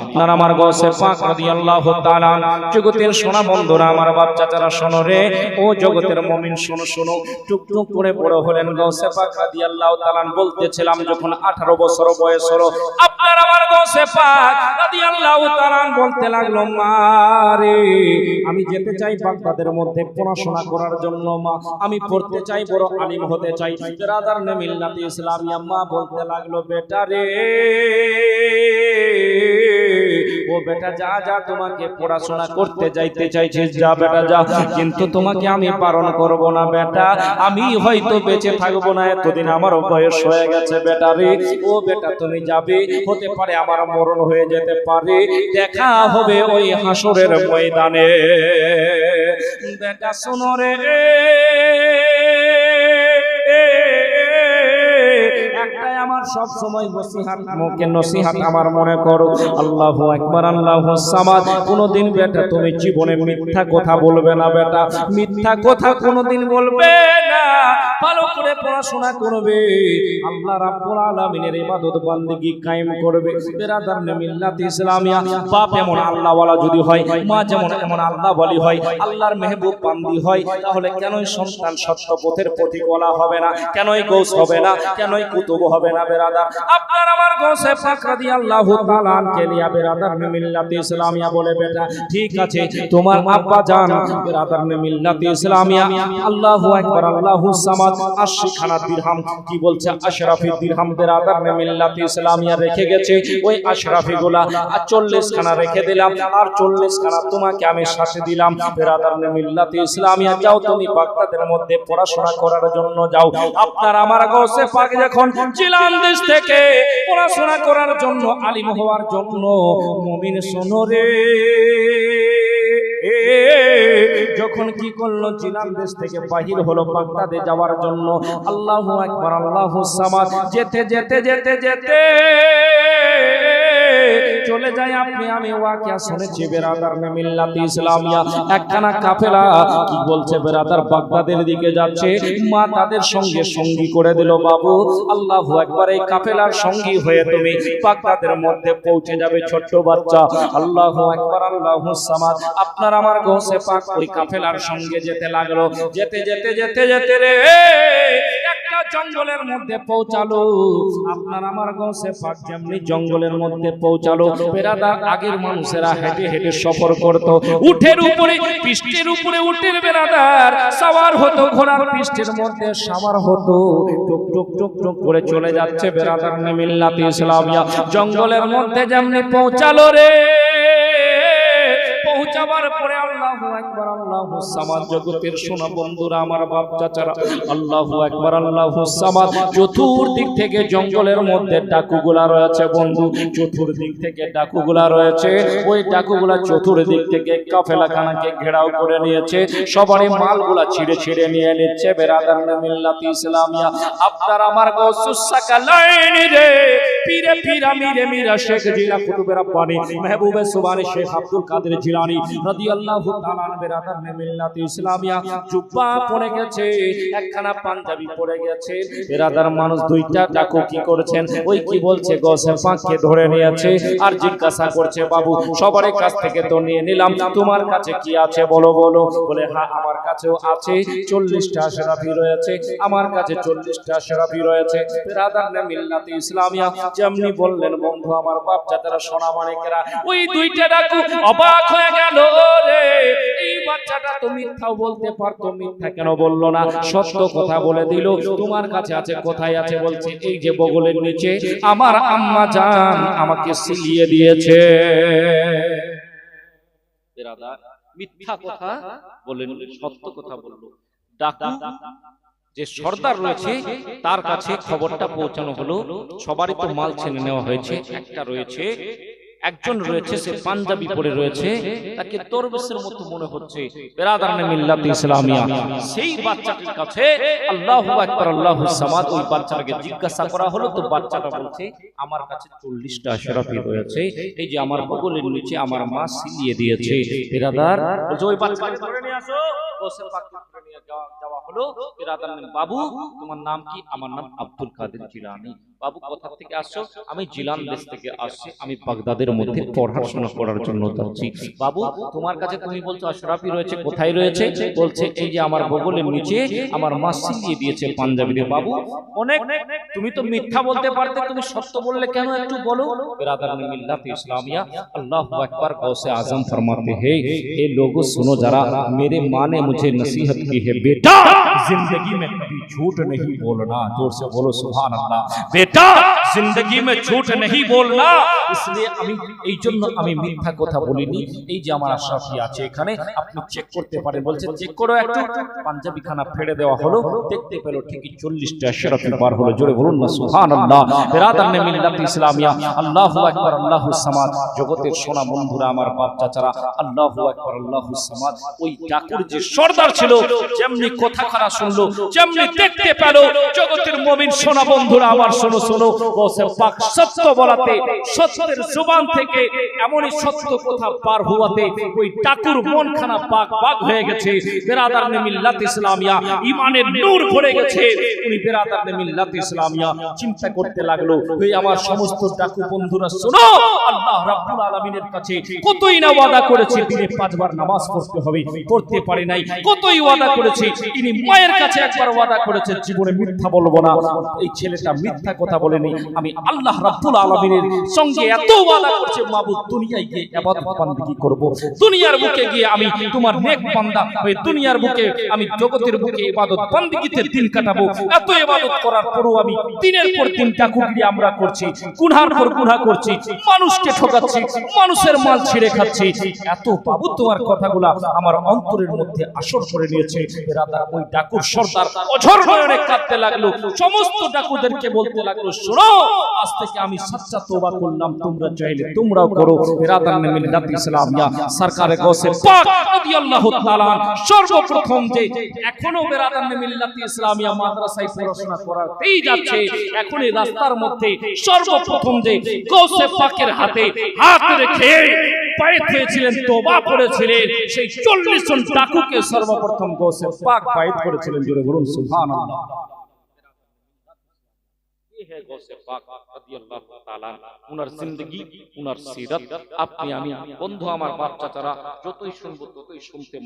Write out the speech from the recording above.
আপনার আমার জগতের বন্ধুরা, আমার শোনো রে। ও জগতের শোনো শোনো। করে হলেন যখন 18 বছর বয়স হলো, আপনার আমার বলতে লাগল আমি যেতে চাই বাগদাদের মধ্যে পড়াশোনা করার জন্য, মা। আমি পড়তে চাই, বড় আলিম হতে চাই। রাদার নে মিল্লাতে ইসলামিয়া মা বলতে লাগল, বেটা রে ও বেটা যা যা তোমাকে পড়াশোনা করতে যাইতে চাইছিস যা বেটা যা। কিন্তু তোমাকে আমি পালন করব না বেটা। আমি হয়তো বেঁচে থাকব না এতদিন আমার বয়স হয়ে গেছে বেটা রে। ও বেটা তুমি যাবে হতে পারে আমার মরণ হয়ে যেতে পারে। দেখা হবে ওই হাসরের ময়দানে। বেটা শোনো রে। আমার সব সময় নসিহাত মুখে নসিহাত আমার মনে করো। আল্লাহু আকবার, আল্লাহু সামাদ। কোনদিন বেটা, তুমি জীবনে মিথ্যা কথা বলবে না বেটা। মিথ্যা কথা কোনদিন বলবে না। ভালো করে পড়াশোনা করবে। আল্লাহ রাব্বুল আলামিনের ইবাদত বান্দেগি কায়েম করবে। বিরাদার মিল্লাত ইসলামিয়া। বাপ এমন আল্লাহ ওয়ালা যদি হয়, মা যেমন এমন আল্লাহ ওয়ালি হয়, আল্লাহর মেহবুব বান্দি হয়, তাহলে কেনই সন্তান সত্য পথের প্রতীক বলা হবে না? কেনই গৌস হবে না? কেনই কুতুব হবে না বেরাদার? আপনার আমার গৌসে পাক রাদিয়াল্লাহু তাআলা কে লিয়া বেরাদার মিল্লাত ইসলামিয়া বলে, বেটা, ঠিক আছে, তোমার আব্বা জান বেরাদার মিল্লাত ইসলামিয়া। আল্লাহু আকবার, আল্লাহু সামাদ 80 খানা দিরহাম, কি বলছে? আশরাফি ইসলামিয়া রেখে গেছে। ওই আশরাফি গুলা আর 40 খানা রেখে দিলাম, আর 40 খানা তোমাকে আমি সাথে দিলাম। মিল্লাত ইসলামিয়া, যাও তুমি বাগদাদের মধ্যে পড়াশোনা করার জন্য যাও। আপনার আমার গৌসে পাক যখন জিলান দেশ থেকে পড়াশোনা করার জন্য আলিম হওয়ার জন্য, মুমিন শোনো রে। যখন কি করল জিলান দেশ থেকে বাহির হলো বাগদাদে যাওয়ার জন্য। আল্লাহ একবার আল্লাহ সামাদ। যেতে যেতে যেতে যেতে চলে যাই আপনি, আমি ওয়াকিয়া শুনেছি, বেরাদার নে মিল্লাত ইসলামিয়া। একখানা কাফেলা কি বলছে বেরাদার? বাগদাদের দিকে যাচ্ছে। মা তাদের সঙ্গে সঙ্গী করে দিল, বাবু, আল্লাহু আকবার, এই কাফেলার সঙ্গী হয়ে তুমি বাগদাদের মধ্যে পৌঁছে যাবে, ছোট্ট বাচ্চা। আল্লাহু আকবার, আল্লাহু সামাদ। আপনার আমার গোসে পাক ওই কাফেলার সঙ্গে যেতে লাগল। যেতে যেতে যেতে যেতে রে একটা জঙ্গলের মধ্যে পৌঁছালো। আপনার আমার গোসে পাক যেমনি জঙ্গলের মধ্যে পৌঁছালো বেরাদার আগের মানুষেরা হেঁটে হেঁটে সফর করত। উঠের উপরে, পৃষ্ঠের উপরে উঠের বেরাদার, সাওয়ার হতো, ঘোড়ার পৃষ্ঠের মধ্যে সাওয়ার হতো। টুক টুক টুক টুক করে চলে যাচ্ছে বেড়াদার মিল্লাত ইসলামিয়া। জঙ্গলের মধ্যে যেমনি পৌঁছালো রে, পৌঁছাবার আল্লাহু আকবার, আল্লাহু ঘেরাও করে নিয়েছে। সবারই মালগুলা ছিঁড়ে ছিঁড়ে নিয়ে নিচ্ছে। ইসলামিয়া। আপনার আমার গসুসাকা সুবানি শেখ আব্দুল কাদের জিলানী, রাদিয়াল্লাহু বাবু সবার কাছ থেকে তো নিয়ে নিলাম। তোমার কাছে কি আছে? বলো বলো। বলে হ্যাঁ আমার আছে। চল্লিশটা সেরাফি রয়েছে। আমার কাছে চল্লিশটা সেরাফি রয়েছে। মিল্লাত ইসলামিয়া, যেমনি বললেন, বন্ধু, আমার বাপ চাচারা সোনা মানিকেরা ওই দুইটা ডাকু অবাক হয়ে গেল রে। বাচ্চাটা তো মিথ্যাও বলতে পারতো মিথ্যা কেন বলল না? সত্য কথা বলে দিল। তোমার কাছে আছে কোথায় আছে বলছে এই যে বগলের নিচে আমার আম্মা জান আমাকে সিলিয়ে দিয়েছে। মিথ্যা কথা বলেন সত্য কথা বলল। ডাকু যে সর্দার রয়েছে তার কাছে খবরটা পৌঁছানো হলো। সবারই তো মাল ছেনে নেওয়া হয়েছে একটা রয়েছে একজন রয়েছে সে পাঞ্জাবি পরে রয়েছে তাকে তরবেশের মতো মনে হচ্ছে। বেরাদারানে মিল্লাত ইসলামিয়া। সেই বাচ্চাটির কাছে আল্লাহু আকবার আল্লাহু সামাদ ওই বাচ্চাটাকে জিজ্ঞাসা করা হলো তো বাচ্চাটা বলছে আমার কাছে 40টা আশরাফি রয়েছে এই যে আমার বগলের নিচে আমার মা সিলিয়ে দিয়েছে বেরাদার বলছে ওই বাচ্চাকে ধরে নিয়ে আসো। গোসল পাককে ধরে নিয়ে যাওয়া হলো। বেরাদার বাবু তোমার নাম কি? আমার নাম আব্দুল কাদের জিলানী। বাবু কোথা থেকে আসছো আমি জিলান দেশ থেকে আসছি আমি বাগদাদের মধ্যে পড়াশোনা করার জন্য যাচ্ছি বাবু তোমার কাছে তুমি বলছো আশরাফি রয়েছে কোথায় রয়েছে বলছে এই যে আমার বগলের নিচে আমার মা সিলিয়ে দিয়েছে পাঞ্জাবিতে বাবু অনেক তুমি তো মিথ্যা বলতে পারতে তুমি সত্য বললে কেন একটু বলো बिरादर ने मिल्लत इस्लामिया अल्लाह अकबर गौसे आजम फरमाते हैं ये लोगों सुनो जरा मेरे माँ ने मुझे नसीहत की है बेटा जिंदगी में कभी झूठ नहीं बोलना जोर से बोलो सुभान अल्लाह बेटा जिंदगी में झूठ नहीं बोलना इसलिए আমি এই জন্য আমি মিথ্যা কথা বলিনি এই যে আমার আশরাফি আছে এখানে আপনি চেক করতে পারেন বলছে চেক করো একটু পাঞ্জাবি খানা ফেড়ে দেওয়া হলো দেখতে পেলো ঠিকই চল্লিশটা আশরাফি বার হলো জোরে বলুন না সুহান আল্লাহ বেরাদার নে মিল্লাত ইসলামিয়া আল্লাহু আকবার আল্লাহু সামাদ জগতের সোনা বন্ধুরা আমার বাপ চাচারা আল্লাহু আকবার আল্লাহু সামাদ ওই ডাকুর যে সর্দার ছিল যেমনি কথা খারাপ শুনলো, যেমনি দেখতে পেল, জগতের মুমিন সোনা বন্ধুরা, আমার শোনো শোনো পাক সত্য বলাতে, সত্যের জবান থেকে এমনই সত্য কথা পার হওয়াতে ওই ডাকুর মনখানা পাক পাক হয়ে গেছে। বেরাদার মিল্লাত ইসলামিয়া ইমানের নূর ভরে গেছে। উনি বেরাদার মিল্লাত ইসলামিয়া চিন্তা করতে লাগল এই আমার সমস্ত ডাকু বন্ধুরা, শোনো, আল্লাহ রাব্বুল আলামিনের কাছে কতই না ওয়াদা করেছে, দিনে পাঁচবার নামাজ পড়তে হবে, পড়তে পারে নাই। কতই ওয়াদা করেছে তিনি মায়ের কাছে একবার ওয়াদা করেছে জীবনে মিথ্যা বলব না। এই ছেলেটা মিথ্যা কথা বলেনি। আমি আল্লাহ রাব্বুল আলামিনের সঙ্গে এত ওয়াদা করছে, মাবুদ, দুনিয়ায় গিয়ে ইবাদত বান্দিগি করব। দুনিয়ার বুকে গিয়ে আমি তোমার নেক বান্দা হয়ে দুনিয়ার বুকে আমি জগতের বুকে ইবাদত বান্দিগিতে দিন কাটাবো। এত ইবাদত করার পরও আমি দিনের পর দিন টাকুগিরি আমরা করছি গুনহার পর গুনহা করছি, মানুষকে ঠকাচ্ছি, মানুষের মাল ছিঁড়ে খাচ্ছি। এত বাবু তোমার কথাগুলা আমার অন্তরের মধ্যে আসর করে নিয়েছে। রাধা ওই ডাকুর সর্দার অঝর নয়নে কাঁদতে লাগল সমস্ত ডাকুদেরকে বলতে লাগল শোনো আজ থেকে আমি সচ্চা তোবা করলাম তোমরা চাইলে তোমরাও করো রাধা নামে রাত ইসলামিয়া সরকারে গৌসে পাক রাদিয়াল্লাহু তাআলা সর্বপ্রথম যে এখনও বেরাদান মিল্লাত ইসলামিয়া মাদ্রাসায় পড়াশোনা করাতেই যাচ্ছে এখন এই রাস্তার মধ্যে সর্বপ্রথম যে গৌসে পাকের হাতে হাত রেখে আপনি আমি বন্ধু আমার বাচ্চা তারা যতই শুনব ততই শুনতে